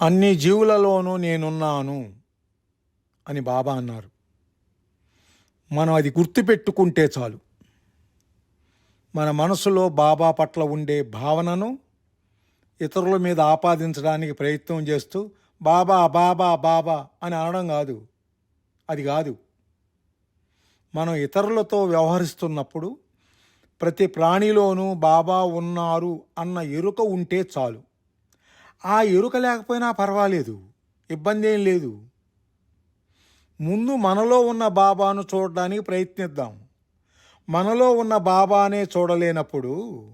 అన్ని జీవులలోనూ నేనున్నాను అని బాబా అన్నారు. మనం అది గుర్తుపెట్టుకుంటే చాలు. మన మనసులో బాబా పట్ల ఉండే భావనను ఇతరుల మీద ఆపాదించడానికి ప్రయత్నం చేస్తూ బాబా బాబా బాబా అని అనడం కాదు. అది కాదు. మనం ఇతరులతో వ్యవహరిస్తున్నప్పుడు ప్రతి ప్రాణిలోనూ బాబా ఉన్నారు అన్న ఎరుక ఉంటే చాలు. ఆ ఎరుక లేకపోయినా పర్వాలేదు. ఇబ్బంది ఏం లేదు. ముందు మనలో ఉన్న బాబాను చూడడానికి ప్రయత్నిద్దాం. మనలో ఉన్న బాబానే చూడలేనప్పుడు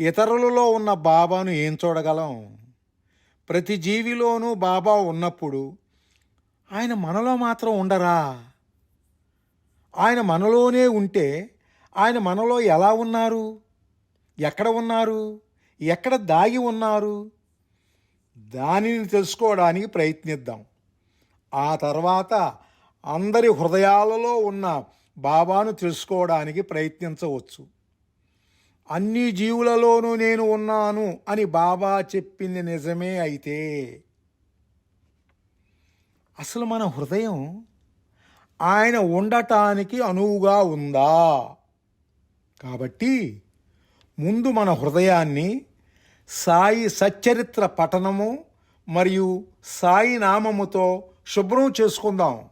ఇతరులలో ఉన్న బాబాను ఏం చూడగలం? ప్రతి జీవిలోనూ బాబా ఉన్నప్పుడు ఆయన మనలో మాత్రం ఉండరా? ఆయన మనలోనే ఉంటే ఆయన మనలో ఎలా ఉన్నారు? ఎక్కడ ఉన్నారు? ఎక్కడ దాగి ఉన్నారు? దానిని తెలుసుకోవడానికి ప్రయత్నిద్దాం. ఆ తర్వాత అందరి హృదయాలలో ఉన్న బాబాను తెలుసుకోవడానికి ప్రయత్నించవచ్చు. అన్ని జీవులలోనూ నేను ఉన్నాను అని బాబా చెప్పింది నిజమే అయితే. అసలు మన హృదయం ఆయన ఉండటానికి అనువుగా ఉందా? కాబట్టి ముందు మన హృదయాన్ని సాయి సచ్చరిత్ర పఠనము మరియు సాయి నామముతో శుభ్రం చేసుకుందాం.